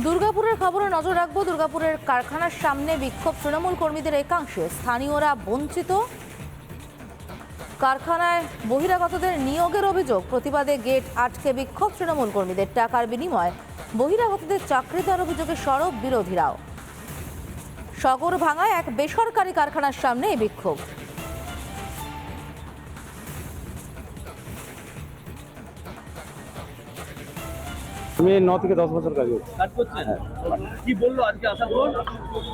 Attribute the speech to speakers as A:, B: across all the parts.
A: দুর্গাপুরের খবরে নজর রাখব। দুর্গাপুরের কারখানার সামনে বিক্ষোভ তৃণমূল কর্মীদের একাংশে। স্থানীয়রা বঞ্চিত। কারখানায় বহিরাগতদের নিয়োগের অভিযোগ। প্রতিবাদে গেট আটকে বিক্ষোভ তৃণমূল কর্মীদের। টাকার বিনিময়ে বহিরাগতদের চাকরি দেওয়ার অভিযোগে সরব বিরোধীরাও। সগর ভাঙায় এক বেসরকারি কারখানার সামনে এই বিক্ষোভ।
B: আমি ন থেকে দশ বছর কাজ। করছি
C: কাজ করছেন? কি বলল আজকে আসার পর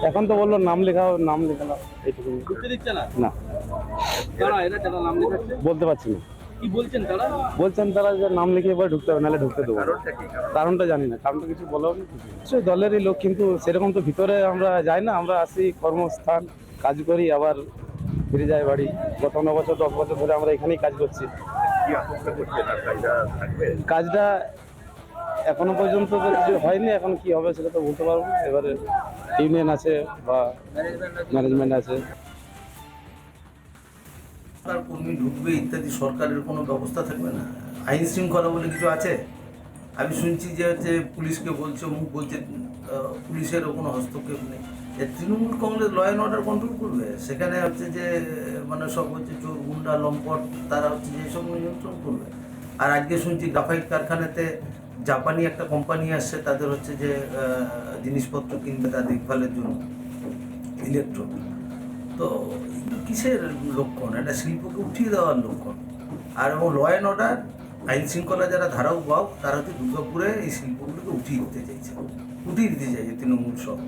B: এখন তো বলল নাম লেখাও নাম এইটুকু।
C: দিচ্ছে না?
B: না।
C: কারা এরা যারা নাম লেখাচ্ছে?
B: বলতে পারছি না।
C: কি বলছেন তারা?
B: বলছেন তারা যে নাম লিখে এবার ঢুকতে হবে নাহলে ঢুকতে দেবো কারণটা জানি না কারণটা কিছু বলো নিশ্চয়ই দলেরই লোক কিন্তু সেরকম তো ভিতরে আমরা যাই না আমরা আসি কর্মস্থান কাজ করি আবার ফিরে যাই বাড়ি। গত ন বছর দশ বছর ধরে আমরা এখানেই কাজ করছি। কাজটা এখনও পর্যন্ত কিছু হয়নি, এখন কি হবে সেটা তো বলতে পারব। এবারে ইউনিয়ন আছে বা ম্যানেজমেন্ট আছে।
D: সরকার কর্মী ঢুকবে ইত্যাদি, সরকারের কোনো ব্যবস্থা থাকবে না? আইন শৃঙ্খলা বলে কিছু আছে? আমি শুনছি যে হচ্ছে পুলিশকে বলছে মুখ বলছে পুলিশেরও কোনো হস্তক্ষেপ নেই। এ Trinamool Congress law and order control করবে? সেখানে হচ্ছে যে মানে সব হচ্ছে চোর, গুন্ডা, লম্পট, তারা হচ্ছে যে সব নিয়ন্ত্রণ করবে। আর আজকে শুনছি গ্রাফাইট কারখানাতে জাপানি একটা কোম্পানি আসছে, তাদের হচ্ছে যে জিনিসপত্র কিনবে তার দেখভালের জন্য ইলেকট্রো তো কিসের লক্ষণ? এটা শিল্পকে উঠিয়ে দেওয়ার লক্ষণ। আর এবং ল অ্যান্ড অর্ডার আইন শৃঙ্খলা যারা ধারাও পাও তারা হচ্ছে দুর্গাপুরে এই শিল্পগুলোকে উঠিয়ে দিতে চাইছে। উঠিয়ে দিতে চাইছে তৃণমূল সব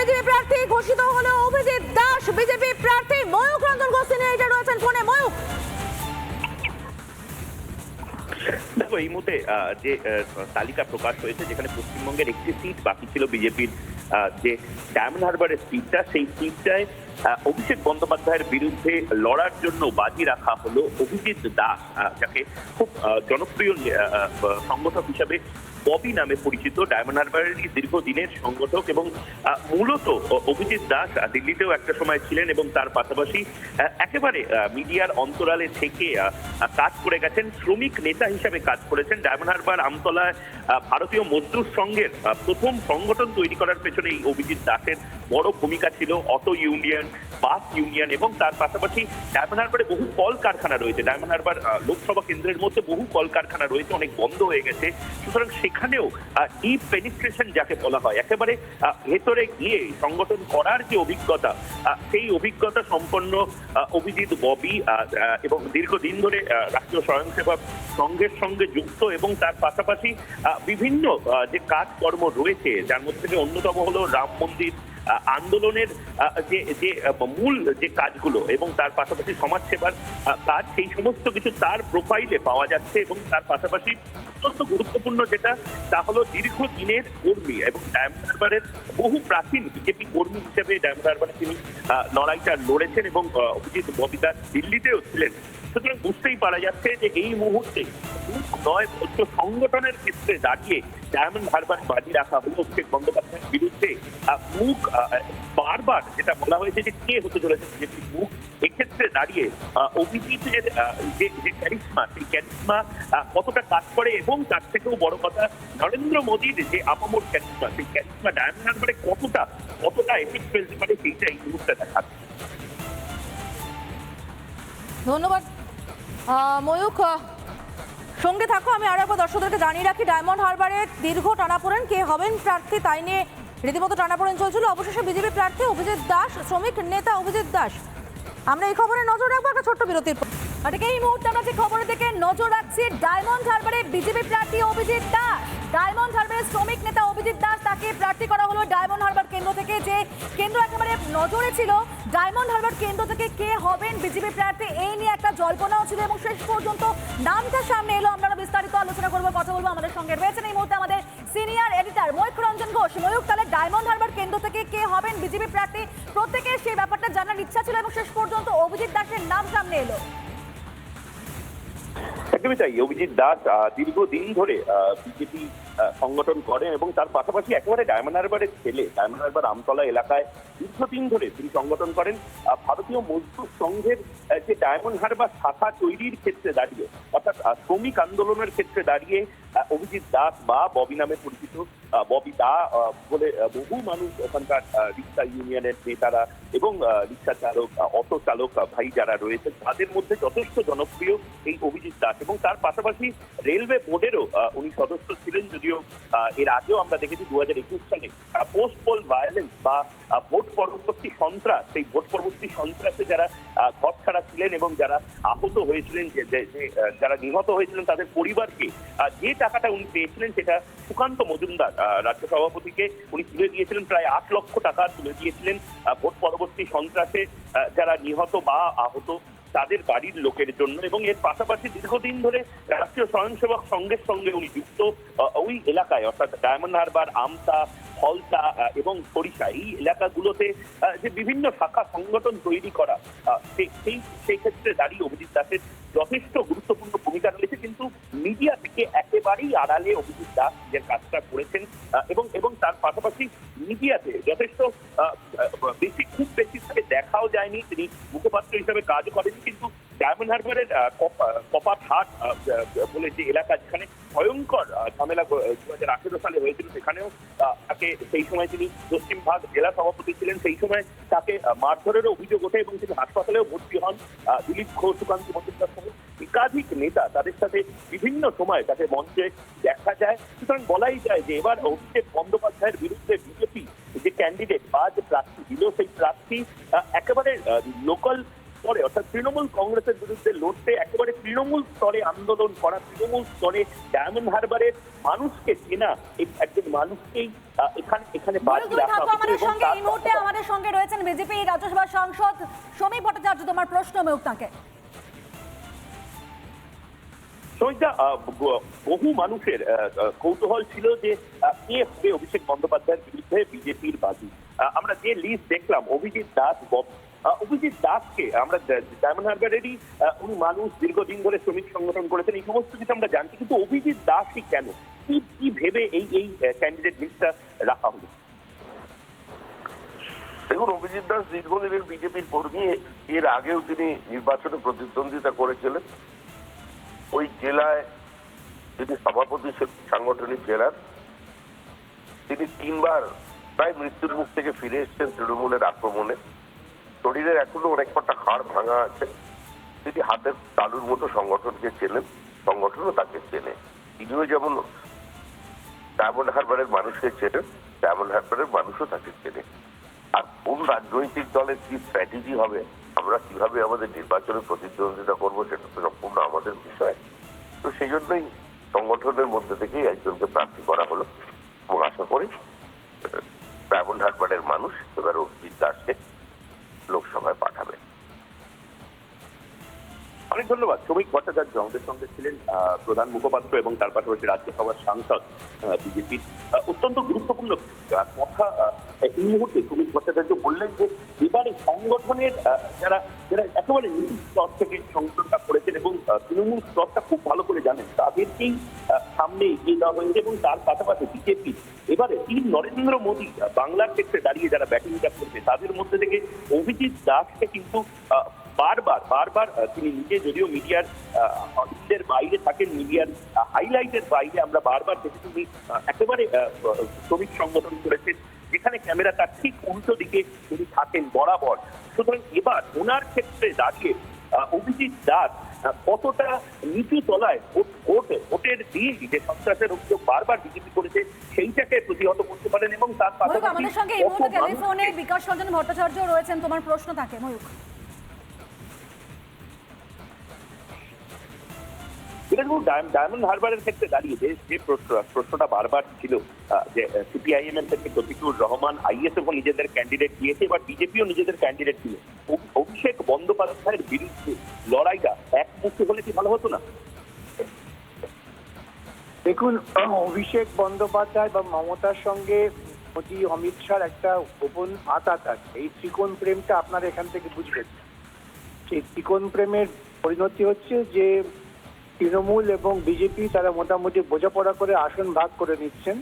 A: বিজেপি প্রার্থী ঘোষিত হলো অভিজিৎ দাস। বিজেপি প্রার্থী ময়ূক রঞ্জন গোস্বামী এটা রয়েছেন ফোনে। ময়ূক
E: দেখো, এই মুহূর্তে যে তালিকা প্রকাশ হয়েছে যেখানে পশ্চিমবঙ্গের একটি সিট বাকি ছিল বিজেপির যে ডায়মন্ড হারবারের সিটটা সেই সিটটায় অভিষেক বন্দ্যোপাধ্যায়ের বিরুদ্ধে লড়ার জন্য বাজি রাখা হলো অভিজিৎ দাস যাকে খুব জনপ্রিয় সংগঠক হিসাবে ববি নামে পরিচিত ডায়মন্ড হারবারেরই দীর্ঘদিনের সংগঠক এবং মূলত অভিজিৎ দাস দিল্লিতেও একটা সময় ছিলেন এবং তার পাশাপাশি একেবারে মিডিয়ার অন্তরালে থেকে কাজ করে গেছেন, শ্রমিক নেতা হিসাবে কাজ করেছেন। ডায়মন্ড হারবার আমতলায় ভারতীয় মজদুর সংঘের প্রথম সংগঠন তৈরি করার পেছনে এই অভিজিৎ দাসের বড় ভূমিকা ছিল অটো ইউনিয়ন, বাস ইউনিয়ন এবং তার পাশাপাশি ডায়মন্ড হারবারে বহু কল কারখানা রয়েছে। ডায়মন্ড হারবার লোকসভা কেন্দ্রের মধ্যে বহু কল কারখানা রয়েছে, অনেক বন্ধ হয়ে গেছে। সুতরাং সেখানেও ডিপ পেনিট্রেশন যাকে বলা হয়, একেবারে ভেতরে গিয়ে সংগঠন করার যে অভিজ্ঞতা সেই অভিজ্ঞতা সম্পন্ন অভিজিৎ, ববি এবং দীর্ঘদিন ধরে রাষ্ট্রীয় স্বয়ংসেবক সংঘের সঙ্গে যুক্ত এবং তার পাশাপাশি বিভিন্ন যে কাজকর্ম রয়েছে, যার মধ্যে থেকে অন্যতম হলো রাম মন্দির আন্দোলনের যে যে মূল যে কাজগুলো এবং তার পাশাপাশি সমাজসেবার কাজ, সেই সমস্ত কিছু তার প্রোফাইলে পাওয়া যাচ্ছে এবং তার পাশাপাশি অত্যন্ত গুরুত্বপূর্ণ যেটা, তা হলো দীর্ঘদিনের কর্মী এবং হারবারের বহু প্রাচীন বিজেপি কর্মী হিসেবে হারবারে তিনি লড়াইটা লড়েছেন এবং অভিজিৎ ববিদার দিল্লিতেও ছিলেন। সুতরাং বুঝতেই পারা যাচ্ছে যে এই মুহূর্তে নয় বৌদ্ধ সংগঠনের ক্ষেত্রে দাঁড়িয়ে ডায়মন্ড হারবার বাজি রাখা হলো অভিষেক বন্দ্যোপাধ্যায়ের বিরুদ্ধে। মুখ বারবার যেটা বলা হয়েছে যে কে হতে চলেছে বিজেপির মুখ, এক্ষেত্রে দাঁড়িয়ে অভিজিতের যে যে ক্যারিসমা সেই ক্যারিসমা কতটা কাজ করে এবং তার থেকেও বড় কথা নরেন্দ্র মোদীর যে আপামোর ক্যারিসমা সেই ক্যারিসমা ডায়মন্ড হারবারে কতটা কতটা এফেক্ট ফেলতে পারে সেইটা এই মুহূর্তে দেখা
A: ধন্যবাদ। ময়ূক সঙ্গে থাকো, আমি আরও একবার দর্শকদেরকে জানিয়ে রাখি, ডায়মন্ড হারবারে দীর্ঘ টানাপোড়েন, কে হবেন প্রার্থী তাই নিয়ে রীতিমতো টানাপোড়েন চলছিল। অবশেষে বিজেপি প্রার্থী অভিজিৎ দাস, শ্রমিক নেতা অভিজিৎ দাস। আমরা এই খবরে নজর রাখব একটা ছোট্ট বিরতির পর। এই মুহূর্তে আমরা যে খবরের দিকে নজর রাখছি, ডায়মন্ড হারবারে বিজেপি প্রার্থী অভিজিৎ দাস। ডায়মন্ড হারবারের শ্রমিক নেতা অভিজিৎ দাস তাকে প্রার্থী করা হলো ডায়মন্ড হারবার কেন্দ্র থেকে, যে কেন্দ্র একেবারে নজরে ছিল। ডায়মন্ড হারবার কেন্দ্র থেকে কে হবেন বিজেপি প্রার্থী, এই নিয়ে একটা জল্পনাও ছিল এবং শেষ পর্যন্ত নামটা সামনে এলো। আমরা বিস্তারিত আলোচনা করব, কথা বলব আমাদের সঙ্গে। রয়েছেন এই মুহূর্তে আমাদের সিনিয়র এডিটর ময়ূখ রঞ্জন ঘোষ। ময়ূখ, তাহলে ডায়মন্ড হারবার কেন্দ্র থেকে কে হবেন বিজেপি প্রার্থী? প্রত্যেকের সেই ব্যাপারটা জানার ইচ্ছা ছিল এবং শেষ পর্যন্ত অভিজিৎ দাসের নাম সামনে এলো।
E: একদমই তাই। অভিজিৎ দাস দীর্ঘদিন ধরে বিজেপি সংগঠন করেন এবং তার পাশাপাশি একেবারে ডায়মন্ড হারবারের ছেলে, ডায়মন্ড হারবার আমতলা এলাকায় দীর্ঘদিন ধরে তিনি সংগঠন করেন। ভারতীয় মজদুর সংঘের যে ডায়মন্ড হারবার শাখা তৈরির ক্ষেত্রে দাঁড়িয়ে, অর্থাৎ শ্রমিক আন্দোলনের ক্ষেত্রে দাঁড়িয়ে অভিজিৎ দাস বা ববি নামে পরিচিত ববি দা বলে বহু মানুষ ওখানকার রিক্সা ইউনিয়নের নেতারা এবং রিক্সা চালক অটো চালক ভাই যারা রয়েছে তাদের মধ্যে যথেষ্ট জনপ্রিয় এই অভিজিৎ দাস এবং তার পাশাপাশি রেলওয়ে বোর্ডেরও উনি সদস্য ছিলেন, যদিও আহ, এর আগেও আমরা দেখেছি দু হাজার একুশ সালে পোস্ট পোল ভায়োলেন্স বা ভোট পরবর্তী সন্ত্রাস সেই ভোট পরবর্তী সন্ত্রাসে যারা ঘর ছাড়া ছিলেন এবং যারা আহত হয়েছিলেন যে যারা নিহত হয়েছিলেন তাদের পরিবারকে যে টাকাটা উনি পেয়েছিলেন সেটা সুকান্ত মজুমদার রাজ্য সভাপতিকে উনি তুলে দিয়েছিলেন প্রায় আট লক্ষ টাকা তুলে দিয়েছিলেন ভোট পরবর্তী সন্ত্রাসে যারা নিহত বা আহত। তাদের বাড়ির লোকের জন্য এবং এর পাশাপাশি দীর্ঘদিন ধরে রাষ্ট্রীয় স্বয়ংসেবক সংঘের সঙ্গে উনি যুক্ত ওই এলাকায় অর্থাৎ ডায়মন্ড হারবার আমতা আহ, এবং সরিষা এই এলাকাগুলোতে যে বিভিন্ন শাখা সংগঠন তৈরি করা সেই সেই ক্ষেত্রে দাঁড়িয়ে অভিজিৎ দাসের যথেষ্ট গুরুত্বপূর্ণ ভূমিকা রয়েছে। কিন্তু মিডিয়া থেকে একেবারেই আড়ালে অভিজিৎ দাস যে কপাট হাট বলে যে এলাকা যেখানে ভয়ঙ্কর ঝামেলা দু হাজার আঠেরো সালে হয়েছিল সেখানেও তাকে সেই সময় তিনি পশ্চিম ভাগ জেলা সভাপতি ছিলেন। সেই সময় তাকে আহ, মারধরেরও অভিযোগ ওঠে এবং তিনি হাসপাতালেও ভর্তি হন। দিলীপ ঘোষ সুকান্ত মজুমদার সহ একাধিক নেতা তাদের সাথে বিভিন্ন সময় তাকে মঞ্চে দেখা যায়। সুতরাং বলাই যায় যে এবার অভিষেক বন্দ্যোপাধ্যায়ের বিরুদ্ধে বিজেপি যে ক্যান্ডিডেট বা যে প্রার্থী দিল সেই প্রার্থী একেবারে লোকাল স্তরে অর্থাৎ তৃণমূল কংগ্রেসের বিরুদ্ধে লড়তে একেবারে তৃণমূল স্তরে আন্দোলন করা তৃণমূল স্তরে ডায়মন্ড হারবারের মানুষকে চেনা একজন মানুষকেই এখানে এখানে বাজি রাখা
A: আমাদের সঙ্গে এই মুহূর্তে আমাদের সঙ্গে রয়েছেন বিজেপি রাজ্যসভার সাংসদ সমীপ ভট্টাচার্য। তোমার প্রশ্ন মেয়ক তাকে।
E: সমিতা বহু মানুষের কৌতূহল ছিল যে কে হবে অভিষেক বন্দ্যোপাধ্যায়ের বিরুদ্ধে বিজেপির বাজি। আমরা যে লিস্ট দেখলাম অভিজিৎ দাস বব অভিজিৎ দাসকে আমরা ডায়মন্ড হারবারেরই উনি মানুষ দীর্ঘদিন ধরে শ্রমিক সংগঠন করেছেন, এই সমস্ত কিছু আমরা জানছি, কিন্তু অভিজিৎ দাসই কেন? কি কি ভেবে এই এই ক্যান্ডিডেট লিস্টটা রাখা হলো?
F: দেখুন, অভিজিৎ দাস দীর্ঘদিনের বিজেপির কর্মী, এর আগেও তিনি নির্বাচনে প্রতিদ্বন্দ্বিতা করেছিলেন। ওই জেলায় তিনি সভাপতি সাংগঠনিক জেলার, তিনি তিনবার প্রায় মৃত্যুর মুখ থেকে ফিরে এসেছেন তৃণমূলের আক্রমণে। শরীরের এখনও অনেক কটা হাড় ভাঙা আছে। তিনি হাতের তালুর মতো সংগঠনকে চেনেন, সংগঠনও তাকে চেনে। তিনিও যেমন ডায়মন্ড হারবারের মানুষকে চেনেন, ডায়মন্ড হারবারের মানুষও তাকে চেনে। আর কোন রাজনৈতিক দলের কি স্ট্র্যাটেজি হবে, আমরা কীভাবে আমাদের নির্বাচনে প্রতিদ্বন্দ্বিতা করব সেটা তো সম্পূর্ণ আমাদের বিষয়। তো সেই জন্যই সংগঠনের মধ্যে থেকেই একজনকে প্রার্থী করা হলো। এবং আশা করি, ডায়মন্ড হারবারের মানুষ এবার অভিজিৎ দাসকে লোকসভায় পাঠাবে।
E: অনেক ধন্যবাদ। শ্রমিক ভট্টাচার্য আমাদের সঙ্গে ছিলেন প্রধান মুখপাত্র এবং তার পাশাপাশি রাজ্যসভার সাংসদ বিজেপির অত্যন্ত গুরুত্বপূর্ণ কথা এই মুহূর্তে শ্রমিক ভট্টাচার্য বললেন যে, এবারে সংগঠনের যারা যারা একেবারে নিচু স্তর থেকে সংগঠনটা করেছেন এবং তৃণমূল স্তরটা খুব ভালো করে জানেন, তাদেরকেই সামনে এগিয়ে দেওয়া হয়েছে এবং তার পাশাপাশি বিজেপি। এবারে তিনি নরেন্দ্র মোদী বাংলার ক্ষেত্রে দাঁড়িয়ে যারা ব্যাটিংটা করছে, তাদের মধ্যে থেকে অভিজিৎ দাসকে কিন্তু বারবার বারবার তিনি নিজে যদিও মিডিয়ার অডিটের বাইরে থাকেন মিডিয়ার হাইলাইটের বাইরে আমরা বারবার দেখেছি উনি একেবারে শ্রমিক সংগঠন করেছেন যেখানে ক্যামেরা তার ঠিক উল্টো দিকে তিনি থাকেন বরাবর। সুতরাং এবার ওনার ক্ষেত্রে দাঁড়িয়ে অভিজিৎ দাস কতটা নিচু তলায় ভোট ভোট ভোটের দিয়ে যে সন্ত্রাসের অভিযোগ বারবার বিজেপি করেছে সেইটাকে প্রতিহত করতে পারেন এবং তার পাশাপাশি
A: আমাদের সঙ্গে এই মুহূর্তে টেলিফোনে বিকাশ রঞ্জন ভট্টাচার্য রয়েছেন তোমার প্রশ্ন থাকে ময়ূক
E: ডায়মন্ড হারবারের ক্ষেত্রে দাঁড়িয়ে যে প্রশ্ন- প্রশ্নটা বারবার ছিল যে সিপিআইএম এর থেকে শফিকুর রহমান আইএসএফ নিজেদের ক্যান্ডিডেট দিয়েছে, এবার বিজেপিও নিজেদের ক্যান্ডিডেট দিল। অভিষেক বন্দ্যোপাধ্যায়ের বিরুদ্ধে লড়াইটা একমুখী হলে কি ভালো হতো না?
G: দেখুন, অভিষেক বন্দ্যোপাধ্যায় বা মমতার সঙ্গে মোদী, অমিত শাহর একটা গোপন আতাত আছে। এই ত্রিকোণ প্রেমটা আপনারা এখান থেকে বুঝবেন। সেই ত্রিকোণ প্রেমের পরিণতি হচ্ছে যে তৃণমূল এবং বিজেপি তারা মোটামুটি বোঝাপড়া করে আসন ভাগ করে নিচ্ছেন।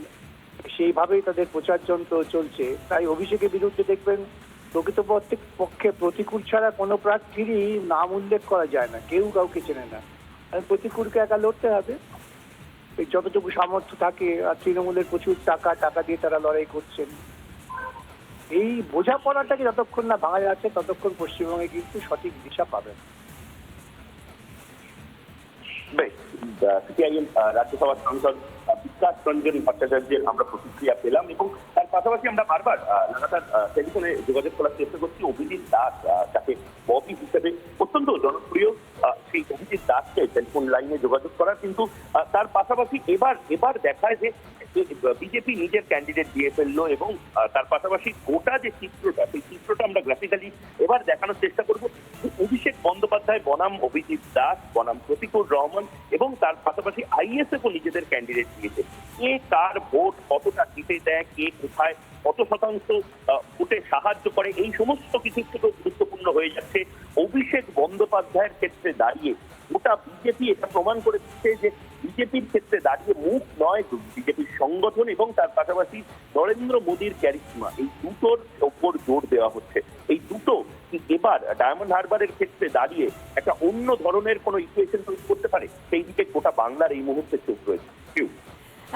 G: সেইভাবেই তাদের প্রচার যন্ত্র চলছে। তাই অভিষেকের বিরুদ্ধে দেখবেন প্রকৃতপক্ষে পক্ষে প্রতিকূল ছাড়া কোনো প্রার্থীরই নাম উল্লেখ করা যায় না। কেউ কাউকে চেনে না। প্রতিকূলকে একা লড়তে হবে। যতটুকু সামর্থ্য থাকে, আর তৃণমূলের প্রচুর টাকা টাকা দিয়ে তারা লড়াই করছেন। এই বোঝাপড়াটাকে যতক্ষণ না ভাঙা যাচ্ছে ততক্ষণ পশ্চিমবঙ্গে কিন্তু সঠিক দিশা পাবেন।
E: বেশ সিপিআইএম রাজ্যসভার সাংসদ বিকাশ রঞ্জন ভট্টাচার্যের আমরা প্রতিক্রিয়া পেলাম এবং তার পাশাপাশি আমরা বারবার লাগাতার টেলিফোনে যোগাযোগ করার চেষ্টা করছি অভিজিৎ দাস যাকে ববি হিসেবে অত্যন্ত জনপ্রিয় সেই অভিজিৎ দাসকে টেলিফোন লাইনে যোগাযোগ করার, কিন্তু তার পাশাপাশি এবার এবার দেখায় যে বিজেপি নিজের ক্যান্ডিডেট দিয়ে ফেলল এবং তার পাশাপাশি গোটা যে চিত্রটা, সেই চিত্রটা আমরা গ্রাফিক্যালি বন্দ্যোপাধ্যায় বনাম অভিজিৎ দাস, বনাম প্রতিকুর রহমান এবং তার পাশাপাশি আইএসএফ ও নিজেদের ক্যান্ডিডেট দিয়েছে কে কার ভোট কতটা জিতে দেয়, কে কোথায় কত শতাংশ ভোটে সাহায্য করে, এই সমস্ত কিছু থেকে গুরুত্বপূর্ণ হয়ে যাচ্ছে। অভিষেক বন্দ্যোপাধ্যায়ের ক্ষেত্রে দাঁড়িয়ে গোটা বিজেপি এটা প্রমাণ করে দিচ্ছে যে বিজেপির ক্ষেত্রে দাঁড়িয়ে মুখ নয় বিজেপির সংগঠন এবং তার পাশাপাশি নরেন্দ্র মোদীর ক্যারিসমা এই দুটোর ওপর জোর দেওয়া হচ্ছে। কি এবার ডায়মন্ড হারবারের ক্ষেত্রে দাঁড়িয়ে একটা অন্য ধরনের কোনো ইকুয়েশন তৈরি করতে পারে? সেই দিকে গোটা বাংলার এই মুহূর্তে চোখ রয়েছে।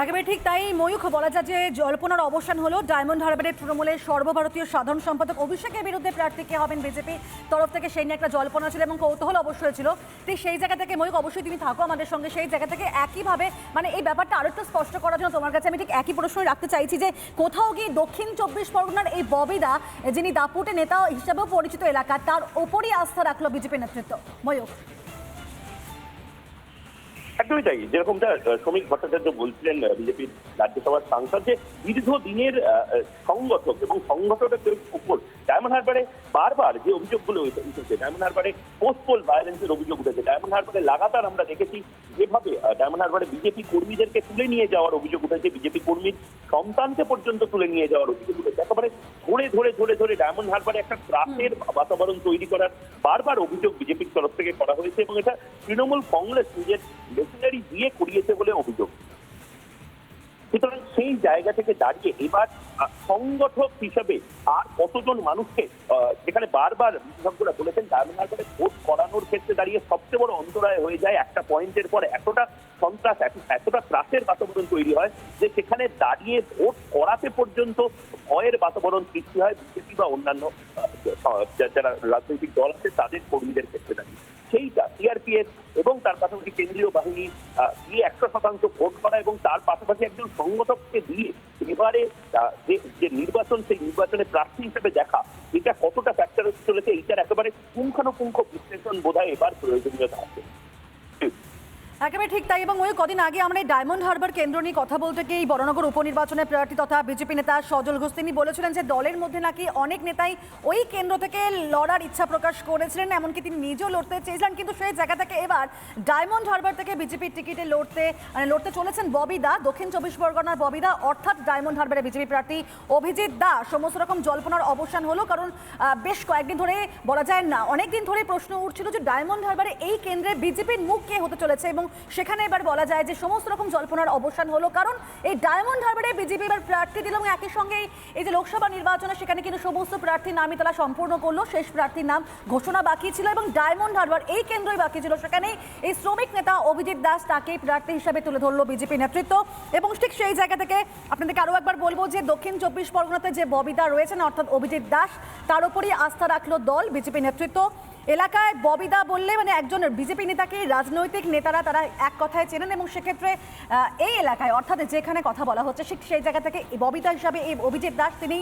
A: একেবারে ঠিক তাই ময়ূখ বলা যায় যে জল্পনার অবসান হলো ডায়মন্ড হারবারের তৃণমূলের সর্বভারতীয় সাধারণ সম্পাদক অভিষেকের বিরুদ্ধে প্রার্থী কে হবেন বিজেপি তরফ থেকে সেই নিয়ে একটা জল্পনা ছিল এবং কৌতূহল অবশ্যই ছিল। ঠিক সেই জায়গা থেকে ময়ূখ, অবশ্যই তুমি থাকো আমাদের সঙ্গে। সেই জায়গা থেকে একইভাবে মানে এই ব্যাপারটা আরও একটু স্পষ্ট করার জন্য তোমার কাছে আমি ঠিক একই প্রশ্ন রাখতে চাইছি যে কোথাও গিয়ে দক্ষিণ চব্বিশ পরগনার এই ববিদা, যিনি দাপুটে নেতা হিসেবেও পরিচিত এলাকা তার ওপরই আস্থা রাখল বিজেপি নেতৃত্ব? ময়ূখ।
E: একদমই তাই যেরকমটা শ্রমিক ভট্টাচার্য বলছিলেন বিজেপির রাজ্যসভার সাংসদ যে দীর্ঘদিনের সংগঠক এবং সংগঠকের উপর ডায়মন্ড হারবারে বারবার যে অভিযোগগুলো উঠে- উঠেছে ডায়মন্ড হারবারে পোস্টপোল ভায়োলেন্সের অভিযোগ উঠেছে ডায়মন্ড হারবারে লাগাতার আমরা দেখেছি যেভাবে ডায়মন্ড হারবারে বিজেপি কর্মীদেরকে তুলে নিয়ে যাওয়ার অভিযোগ উঠেছে বিজেপি কর্মীর সন্তানকে পর্যন্ত তুলে নিয়ে যাওয়ার অভিযোগ উঠেছে। একেবারে ধরে ধরে ধরে ধরে ডায়মন্ড হারবারে একটা ত্রাসের বাতাবরণ তৈরি করার বারবার অভিযোগ বিজেপির তরফ থেকে করা হয়েছে এবং এটা তৃণমূল কংগ্রেস নিজের মেশিনারি দিয়ে করিয়েছে বলে অভিযোগ। সুতরাং সেই জায়গা থেকে দাঁড়িয়ে এবার সংগঠক হিসেবে আর কতজন মানুষকে যেখানে বারবার বিশেষজ্ঞরা বলেছেন ডায়মন্ড হারবারে ভোট করানোর ক্ষেত্রে দাঁড়িয়ে সবচেয়ে বড় অন্তরায় হয়ে যায় একটা পয়েন্টের পর এতটা সন্ত্রাস এতটা ত্রাসের বাতাবরণ তৈরি হয় যে সেখানে দাঁড়িয়ে ভোট করাতে পর্যন্ত ভয়ের বাতাবরণ সৃষ্টি হয় বিজেপি বা অন্যান্য যারা রাজনৈতিক দল আছে তাদের কর্মীদের ক্ষেত্রে দাঁড়িয়ে। সেইটা সিআরপিএফ এবং তার পাশাপাশি কেন্দ্রীয় বাহিনী দিয়ে একশো শতাংশ ভোট করা এবং তার পাশাপাশি একজন সংগঠককে দিয়ে এবারে যে নির্বাচন, সেই নির্বাচনে প্রার্থী হিসেবে দেখা, এটা কতটা ফ্যাক্টর চলেছে, এইটার একেবারে পুঙ্খানুপুঙ্খ বিশ্লেষণ বোধহয় এবার প্রয়োজনীয়তা।
A: তাই এবং ওই কদিন আগে আমরা এই ডায়মন্ড হারবার কেন্দ্র নিয়ে কথা বলতে গিয়ে এই বড়নগর উপনির্বাচনের প্রার্থী তথা বিজেপি নেতা সজল ঘোষ, তিনি বলেছিলেন যে দলের মধ্যে নাকি অনেক নেতাই ওই কেন্দ্র থেকে লড়ার ইচ্ছা প্রকাশ করেছিলেন, এমনকি তিনি নিজেও লড়তে চেয়েছিলেন, কিন্তু সেই জায়গা থেকে এবার ডায়মন্ড হারবার থেকে বিজেপির টিকিটে লড়তে মানে লড়তে চলেছেন ববিদা দক্ষিণ চব্বিশ পরগনার ববিদা অর্থাৎ ডায়মন্ড হারবারের বিজেপি প্রার্থী অভিজিৎ দাস সমস্ত রকম জল্পনার অবসান হলো, কারণ বেশ কয়েকদিন ধরে বলা যায় না, অনেকদিন ধরে প্রশ্ন উঠছিল যে ডায়মন্ড হারবারে এই কেন্দ্রে বিজেপির মুখ কে হতে চলেছে এবং সেখানে এবার বলা যায় যে সমস্ত রকম জল্পনার অবসান হলো, কারণ এই ডায়মন্ড হারবারে বিজেপি এবার প্রার্থী দিল এবং একই সঙ্গে এই যে লোকসভা নির্বাচনে সেখানে কিন্তু সমস্ত প্রার্থীর নামই তারা সম্পূর্ণ করল, শেষ প্রার্থীর নাম ঘোষণা বাকি ছিল এবং ডায়মন্ড হারবার এই কেন্দ্রই বাকি ছিল। সেখানে এই শ্রমিক নেতা অভিজিৎ দাস তাকেই প্রার্থী হিসাবে তুলে ধরলো বিজেপি নেতৃত্ব এবং ঠিক সেই জায়গা থেকে আপনাদেরকে আরও একবার বলব যে দক্ষিণ চব্বিশ পরগনাতে যে ববিদা রয়েছেন, অর্থাৎ অভিজিৎ দাস, তার উপরই আস্থা রাখল দল বিজেপি নেতৃত্ব। এলাকায় ববিদা বললে মানে একজন বিজেপি নেতাকে রাজনৈতিক নেতারা তারা এক কথায় চেনেন এবং সেক্ষেত্রে এই এলাকায়, অর্থাৎ যেখানে কথা বলা হচ্ছে সেই জায়গা থেকে ববিতা হিসাবে এই অভিজিৎ দাস তিনি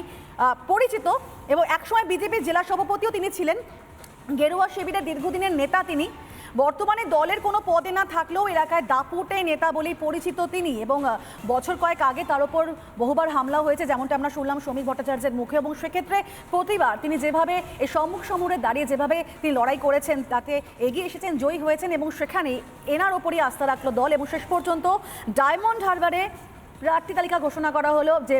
A: পরিচিত এবং একসময় বিজেপির জেলা সভাপতিও তিনি ছিলেন। গেরুয়া শিবিরের দীর্ঘদিনের নেতা তিনি। বর্তমানে দলের কোনো পদে না থাকলেও এলাকায় দাপুটে নেতা বলেই পরিচিত তিনি এবং বছর কয়েক আগে তার উপর বহুবার হামলা হয়েছে যেমনটা আমরা শুনলাম শ্রমিক ভট্টাচার্যের মুখে এবং সেক্ষেত্রে প্রতিবার তিনি যেভাবে এই সম্মুখ সমরে দাঁড়িয়ে যেভাবে তিনি লড়াই করেছেন তাতে এগিয়ে এসেছেন, জয়ী হয়েছেন এবং সেখানে এনার ওপরই আস্থা রাখল দল এবং শেষ পর্যন্ত ডায়মন্ড হারবারে প্রার্থী তালিকা ঘোষণা করা হলো, যে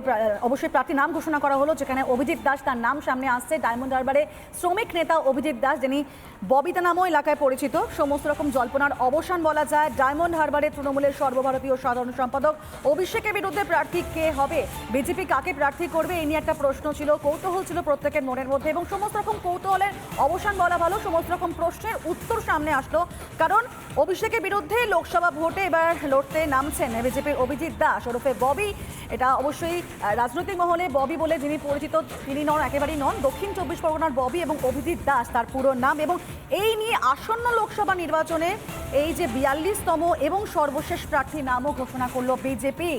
A: অবশ্যই প্রার্থী নাম ঘোষণা করা হলো, যেখানে অভিজিৎ দাস তার নাম সামনে আসছে ডায়মন্ড হারবারে। শ্রমিক নেতা অভিজিৎ দাস, যিনি ববিতা নামও এলাকায় পরিচিত। সমস্ত রকম জল্পনার অবসান বলা যায়। ডায়মন্ড হারবারে তৃণমূলের সর্বভারতীয় সাধারণ সম্পাদক অভিষেকের বিরুদ্ধে প্রার্থী কে হবে? বিজেপি কাকে প্রার্থী করবে? এই নিয়ে একটা প্রশ্ন ছিল, কৌতূহল ছিল প্রত্যেকের মনের মধ্যে এবং সমস্ত রকম কৌতূহলের অবসান বলা ভালো, সমস্ত রকম প্রশ্নের উত্তর সামনে আসলো। কারণ অভিষেকের বিরুদ্ধে লোকসভা ভোটে এবার লড়তে নামছেন বিজেপির অভিজিৎ দাস, ওরফে ববি। এটা অবশ্যই রাজনৈতিক মহলে ববি বলে যিনি পরিচিত, তিনি নন, একেবারেই নন। দক্ষিণ চব্বিশ পরগনার ববি এবং অভিজিৎ দাস, তার পুরো নাম। এবং এই নিয়ে আসন্ন লোকসভা নির্বাচনে এই যে বিয়াল্লিশতম এবং সর্বশেষ প্রার্থী নামও ঘোষণা করল বিজেপি।